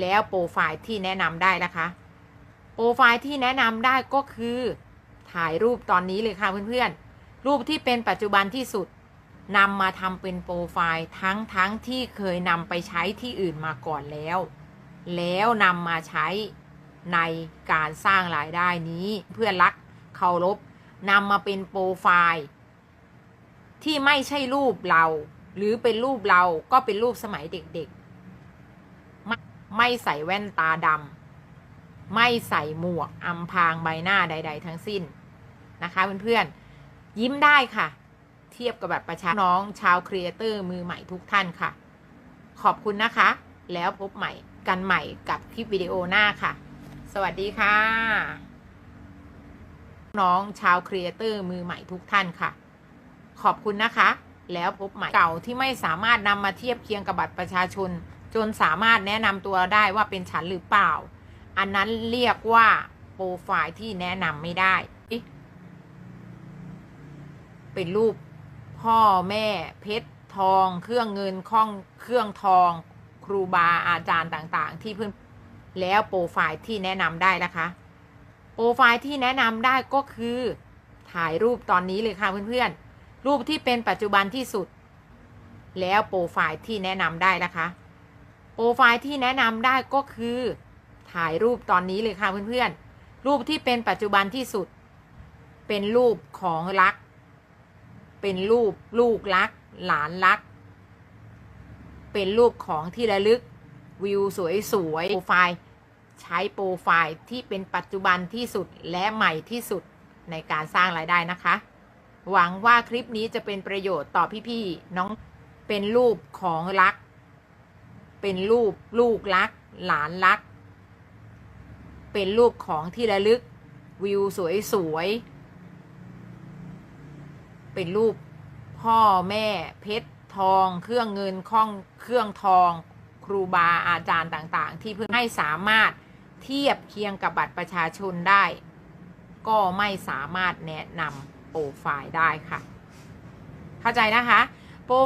แล้วโปรไฟล์ที่แนะนำได้นะคะ โปรไฟล์ที่แนะนำได้ก็คือ ถ่ายรูปตอนนี้เลยค่ะเพื่อนๆ รูปที่เป็นปัจจุบันที่สุดนำมาทำเป็นโปรไฟล์ทั้งทั้งที่เคยนำไปใช้ที่อื่นมาก่อนแล้ว แล้วนำมาใช้ในการสร้างรายได้นี้ เพื่อนรักเคารพนำมาเป็นโปรไฟล์ที่ไม่ใช่รูปเรา หรือเป็นรูปเราก็เป็นรูปสมัยเด็กๆ ไม่ใส่แว่นตาดำไม่ใส่หมวกอำพางใบหน้าใด ๆ ทั้งสิ้นนะคะเพื่อนๆยิ้มได้ค่ะ เทียบกับแบบประชาน้องชาวครีเอเตอร์มือใหม่ทุกท่านค่ะ ขอบคุณนะคะ แล้วพบใหม่กันใหม่กับคลิปวิดีโอหน้าค่ะ สวัสดีค่ะ น้องชาวครีเอเตอร์มือใหม่ทุกท่านค่ะ ขอบคุณนะคะ แล้วพบใหม่เก่าที่ไม่สามารถนำมาเทียบเคียงกับบัตรประชาชน จนสามารถแนะนำตัวได้ว่าเป็นฉันหรือเปล่า อันนั้นเรียกว่าโปรไฟล์ที่แนะนำไม่ได้ เป็นรูปพ่อแม่เพชรทอง เครื่องเงินข้องเครื่องทอง ครูบาอาจารย์ต่างๆ ที่เพื่อนแล้วโปรไฟล์ที่แนะนำได้นะคะ โปรไฟล์ที่แนะนำได้ก็คือ ถ่ายรูปตอนนี้เลยค่ะเพื่อนๆรูปที่เป็นปัจจุบันที่สุด แล้วโปรไฟล์ที่แนะนำได้นะคะ ปรไฟล์ที่แนะนำได้ก็คือถ่ายรูปตอนนี้เลยค่ะเพื่อนๆ รูปที่เป็นปัจจุบันที่สุด เป็นรูปของรัก เป็นรูปลูกรัก หลานรัก เป็นรูปของที่ระลึกวิวสวยๆโปรไฟล์ใช้โปรไฟล์ที่เป็นปัจจุบันที่สุดและใหม่ที่สุดในการสร้างรายได้นะคะ หวังว่าคลิปนี้จะเป็นประโยชน์ต่อพี่ๆน้องเป็นรูปของรัก เป็นรูปลูกรัก หลานรัก เป็นรูปของที่ระลึก วิวสวยๆ เป็นรูปพ่อแม่เพชรทอง เครื่องเงินข้องเครื่องทอง ครูบาอาจารย์ต่างๆ ที่เพื่อให้สามารถเทียบเคียงกับบัตรประชาชนได้ ก็ไม่สามารถแนะนำโปรไฟล์ได้ค่ะ เข้าใจนะคะโปร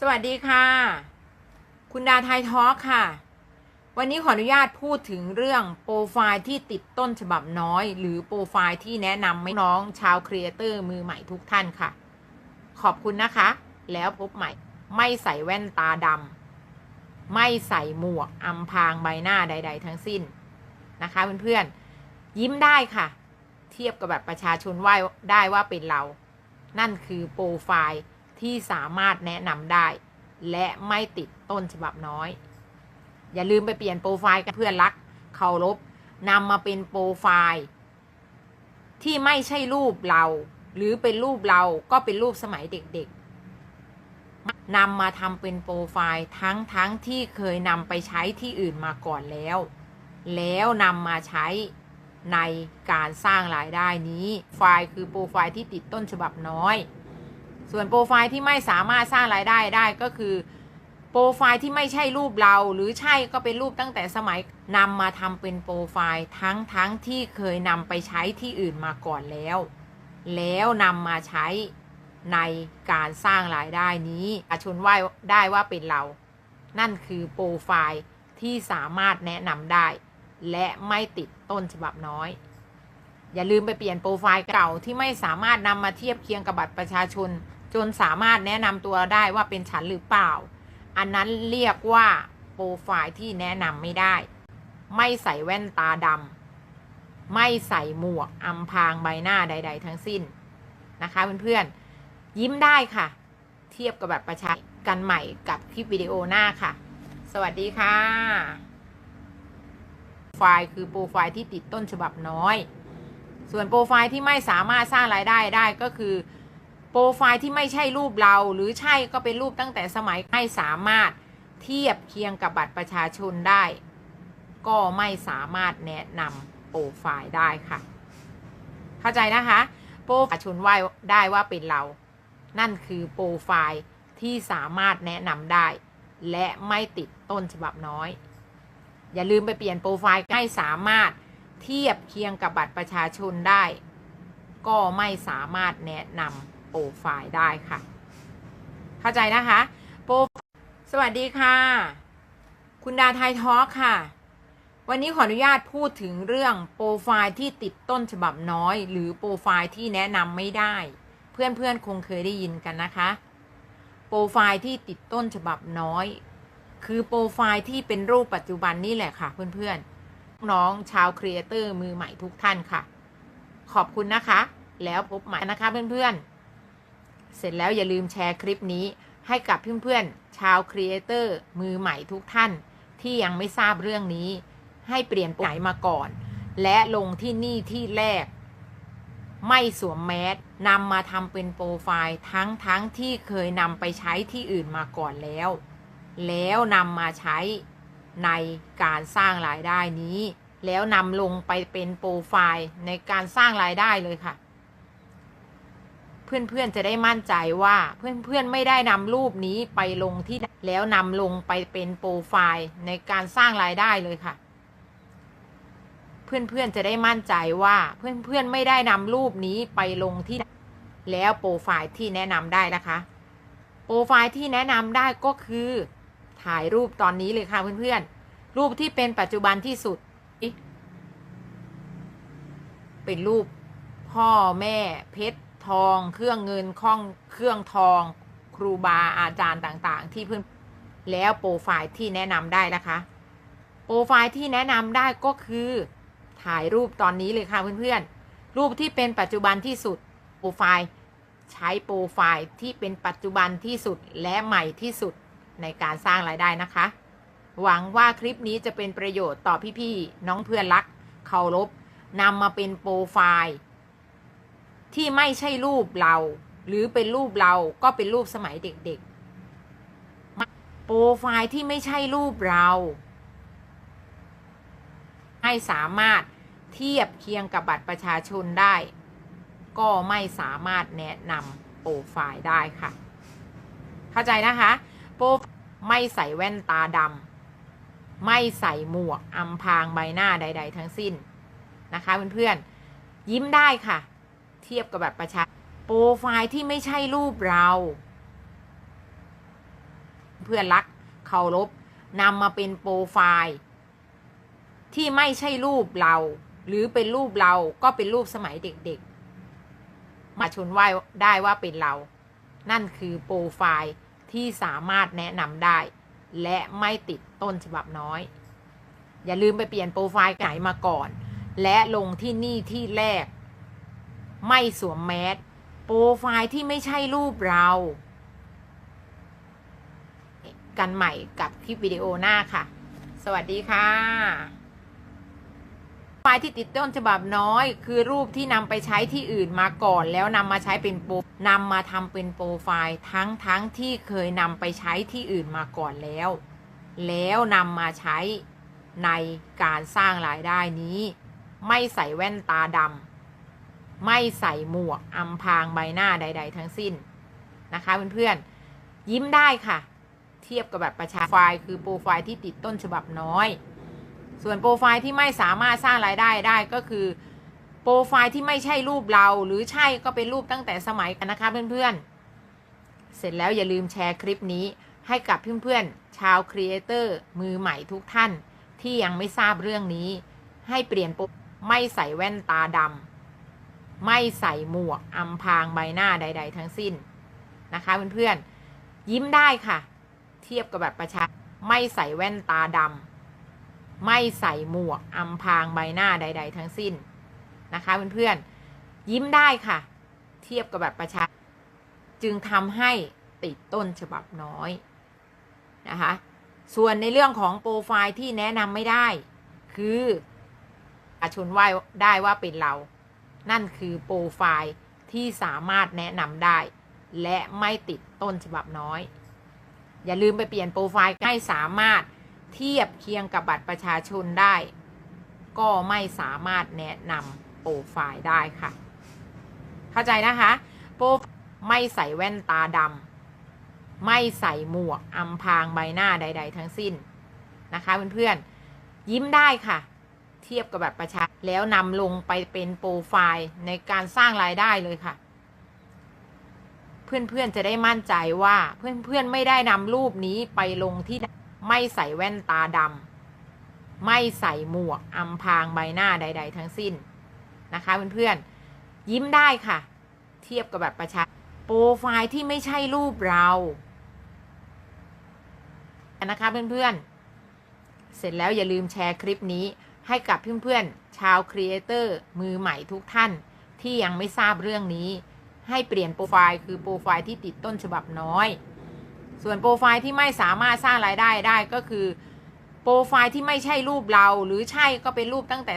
สวัสดีค่ะ คุณดาไทยทอล์กค่ะ วันนี้ขออนุญาตพูดถึงเรื่องโปรไฟล์ที่ติดต้นฉบับน้อย หรือโปรไฟล์ที่แนะนำให้น้องชาวครีเอเตอร์มือใหม่ทุกท่านค่ะ ขอบคุณนะคะ แล้วพบใหม่ ไม่ใส่แว่นตาดำไม่ใส่หมวกอำพรางใบหน้าใด ๆ ทั้งสิ้นนะคะเพื่อนๆยิ้มได้ค่ะ เทียบกับแบบประชาชนว่าได้ว่าเป็นเรา นั่นคือโปรไฟล์ที่สามารถแนะนำได้ และไม่ติด ต้นฉบับน้อย อย่าลืมไปเปลี่ยนโปรไฟล์กันเพื่อนรักเคารพนำมาเป็นโปรไฟล์ ที่ไม่ใช่รูปเรา หรือเป็นรูปเราก็เป็นรูปสมัยเด็กๆนำมาทำเป็นโปรไฟล์ทั้งทั้งที่เคยนำไปใช้ที่อื่นมาก่อนแล้ว แล้วนำมาใช้ในการสร้างรายได้นี้ ไฟล์คือโปรไฟล์ที่ติดต้นฉบับน้อย ส่วนโปรไฟล์ที่ไม่สามารถสร้างรายได้ได้ก็คือ ปรไฟล์ที่ไม่ใช่รูปเรา หรือใช่ก็เป็นรูปตั้งแต่สมัยนำมาทำเป็นโปรไฟล์ทั้งทั้งที่เคยนำไปใช้ที่อื่นมาก่อนแล้ว แล้วนำมาใช้ในการสร้างรายได้นี้ประชาชนว่าได้ว่าเป็นเรา นั่นคือโปรไฟล์ที่สามารถแนะนำได้ และไม่ติดต้นฉบับน้อย อย่าลืมไปเปลี่ยนโปรไฟล์เก่าที่ไม่สามารถนำมาเทียบเคียงกับบัตรประชาชน จนสามารถแนะนำตัวได้ว่าเป็นฉันหรือเปล่า อันนั้นเรียกว่าโปรไฟล์ที่แนะนำไม่ได้ ไม่ใส่แว่นตาดำไม่ใส่หมวกอำพางใบหน้าใด ๆ ทั้งสิ้นนะคะเพื่อนๆ ยิ้มได้ค่ะ เทียบกับแบบประชากันใหม่กับคลิปวิดีโอหน้าค่ะ สวัสดีค่ะ ไฟล์คือโปรไฟล์ที่ติดต้นฉบับน้อย ส่วนโปรไฟล์ที่ไม่สามารถสร้างรายได้ได้ก็คือ ปรไฟล์ที่ไม่ใช่รูปเรา หรือใช่ก็เป็นรูปตั้งแต่สมัยไม่สามารถเทียบเคียงกับบัตรประชาชนได้ ก็ไม่สามารถแนะนำโปรไฟล์ได้ค่ะ เข้าใจนะคะ โปรประชาชนว่าได้ว่าเป็นเรา นั่นคือโปรไฟล์ที่สามารถแนะนำได้ และไม่ติดต้นฉบับน้อย อย่าลืมไปเปลี่ยนโปรไฟล์ให้สามารถเทียบเคียงกับบัตรประชาชนได้ ก็ไม่สามารถแนะนำ รไฟล์ได้ค่ะ เข้าใจนะคะโปรสวัสดีค่ะ คุณดาไทยทอกค่ะ วันนี้ขออนุญาตพูดถึงเรื่องโปรไฟล์ที่ติดต้นฉบับน้อย หรือโปรไฟล์ที่แนะนำไม่ได้ เพื่อนๆคงเคยได้ยินกันนะคะ โปรไฟล์ที่ติดต้นฉบับน้อย คือโปรไฟล์ที่เป็นรูปปัจจุบันนี่แหละค่ะ เพื่อนๆน้องชาวครีเอเตอร์มือใหม่ทุกท่านค่ะ ขอบคุณนะคะ แล้วพบใหม่นะคะเพื่อนๆ เสร็จแล้วอย่าลืมแชร์คลิปนี้ให้กับเพื่อนๆชาวครีเอเตอร์มือใหม่ทุกท่านที่ยังไม่ทราบเรื่องนี้ ให้เปลี่ยนไหนมาก่อน และลงที่นี่ที่แรก ไม่สวมแมสนำมาทำเป็นโปรไฟล์ทั้งทั้งที่เคยนำไปใช้ที่อื่นมาก่อนแล้ว แล้วนำมาใช้ในการสร้างรายได้นี้ แล้วนำลงไปเป็นโปรไฟล์ในการสร้างรายได้เลยค่ะ เพื่อนๆจะได้มั่นใจว่าเพื่อนๆไม่ได้นำรูปนี้ไปลงที่แล้วนำลงไปเป็นโปรไฟล์ในการสร้างรายได้เลยค่ะ เพื่อนๆจะได้มั่นใจว่าเพื่อนๆไม่ได้นำรูปนี้ไปลงที่แล้วโปรไฟล์ที่แนะนำได้นะคะ โปรไฟล์ที่แนะนำได้ก็คือ ถ่ายรูปตอนนี้เลยค่ะเพื่อนๆรูปที่เป็นปัจจุบันที่สุดเป็นรูปพ่อแม่เพชร ทอง เครื่องเงินข้องเครื่องทอง ครูบาอาจารย์ต่างๆ ที่เพื่อนแล้วโปรไฟล์ที่แนะนำได้นะคะ โปรไฟล์ที่แนะนำได้ก็คือถ่ายรูปตอนนี้เลยค่ะเพื่อนๆ รูปที่เป็นปัจจุบันที่สุดโปรไฟล์ใช้โปรไฟล์ที่เป็นปัจจุบันที่สุดและใหม่ที่สุดในการสร้างรายได้นะคะ หวังว่าคลิปนี้จะเป็นประโยชน์ต่อพี่ๆน้องเพื่อนรักเคารพนำมาเป็นโปรไฟล์ ที่ไม่ใช่รูปเรา หรือเป็นรูปเราก็เป็นรูปสมัยเด็กๆ โปรไฟล์ที่ไม่ใช่รูปเราให้สามารถเทียบเคียงกับบัตรประชาชนได้ ก็ไม่สามารถแนะนำโปรไฟล์ได้ค่ะ เข้าใจนะคะโปรไม่ใส่แว่นตาดำไม่ใส่หมวกอำพรางใบหน้าใด ๆ ทั้งสิ้นนะคะเพื่อนๆยิ้มได้ค่ะ เทียบกับแบบประชาโปรไฟล์ที่ไม่ใช่รูปเรา เพื่อนรักเคารพนำมาเป็นโปรไฟล์ที่ไม่ใช่รูปเรา หรือเป็นรูปเราก็เป็นรูปสมัยเด็กๆ มาชนว่าได้ว่าเป็นเรา นั่นคือโปรไฟล์ที่สามารถแนะนำได้ และไม่ติดต้นฉบับน้อย อย่าลืมไปเปลี่ยนโปรไฟล์ไหนมาก่อน และลงที่นี่ที่แรก ไม่สวมแมสโปรไฟล์ที่ไม่ใช่รูปเรา กันใหม่กับคลิปวิดีโอหน้าค่ะ สวัสดีค่ะ ไฟล์ที่ติดต้นฉบับน้อย คือรูปที่นำไปใช้ที่อื่นมาก่อน แล้วนำมาใช้เป็นโปรนำมาทำเป็นโปรไฟล์ทั้งทั้งที่เคยนำไปใช้ที่อื่นมาก่อนแล้ว แล้วนำมาใช้ในการสร้างรายได้นี้ ไม่ใส่แว่นตาดำ ไม่ใส่หมวกอำพางใบหน้าใด ๆ ทั้งสิ้นนะคะเพื่อนๆยิ้มได้ค่ะ เทียบกับแบบประชาไฟล์คือโปรไฟล์ที่ติดต้นฉบับน้อย ส่วนโปรไฟล์ที่ไม่สามารถสร้างรายได้ได้ก็คือโปรไฟล์ที่ไม่ใช่รูปเราหรือใช่ก็เป็นรูปตั้งแต่สมัยกันนะคะเพื่อนๆ เสร็จแล้วอย่าลืมแชร์คลิปนี้ให้กับเพื่อนๆ ชาวครีเอเตอร์มือใหม่ทุกท่านที่ยังไม่ทราบเรื่องนี้ ให้เปลี่ยนโปรไม่ใส่แว่นตาดำ ไม่ใส่หมวกอำพางใบหน้าใด ๆ ทั้งสิ้นนะคะเพื่อนๆยิ้มได้ค่ะ เทียบกับแบบประชาไม่ใส่แว่นตาดำไม่ใส่หมวกอำพางใบหน้าใด ๆ ทั้งสิ้นนะคะเพื่อนๆยิ้มได้ค่ะ เทียบกับแบบประชาจึงทำให้ติดต้นฉบับน้อยนะคะส่วนในเรื่องของโปรไฟล์ที่แนะนำไม่ได้ คืออาชนว่าได้ว่าเป็นเรา นั่นคือโปรไฟล์ที่สามารถแนะนำได้ และไม่ติดต้นฉบับน้อย อย่าลืมไปเปลี่ยนโปรไฟล์ให้สามารถเทียบเคียงกับบัตรประชาชนได้ ก็ไม่สามารถแนะนำโปรไฟล์ได้ค่ะ เข้าใจนะคะโปรไม่ใส่แว่นตาดำไม่ใส่หมวกอำพรางใบหน้าใด ๆ ทั้งสิ้นนะคะเพื่อนๆยิ้มได้ค่ะ เทียบกับแบบประชา แล้วนำลงไปเป็นโปรไฟล์ในการสร้างรายได้เลยค่ะ เพื่อนๆจะได้มั่นใจว่าเพื่อนๆไม่ได้นำรูปนี้ไปลงที่ไม่ใส่แว่นตาดำไม่ใส่หมวกอำพางใบหน้าใด ๆ ทั้งสิ้นนะคะเพื่อนๆยิ้มได้ค่ะ เทียบกับแบบประชาโปรไฟล์ที่ไม่ใช่รูปเรานะคะเพื่อนๆ เสร็จแล้วอย่าลืมแชร์คลิปนี้ ให้กับเพื่อนๆชาวครีเอเตอร์มือใหม่ทุกท่านที่ยังไม่ทราบเรื่องนี้ ให้เปลี่ยนโปรไฟล์คือโปรไฟล์ที่ติดต้นฉบับน้อย ส่วนโปรไฟล์ที่ไม่สามารถสร้างรายได้ได้ก็คือโปรไฟล์ที่ไม่ใช่รูปเราหรือใช่ก็เป็นรูปตั้งแต่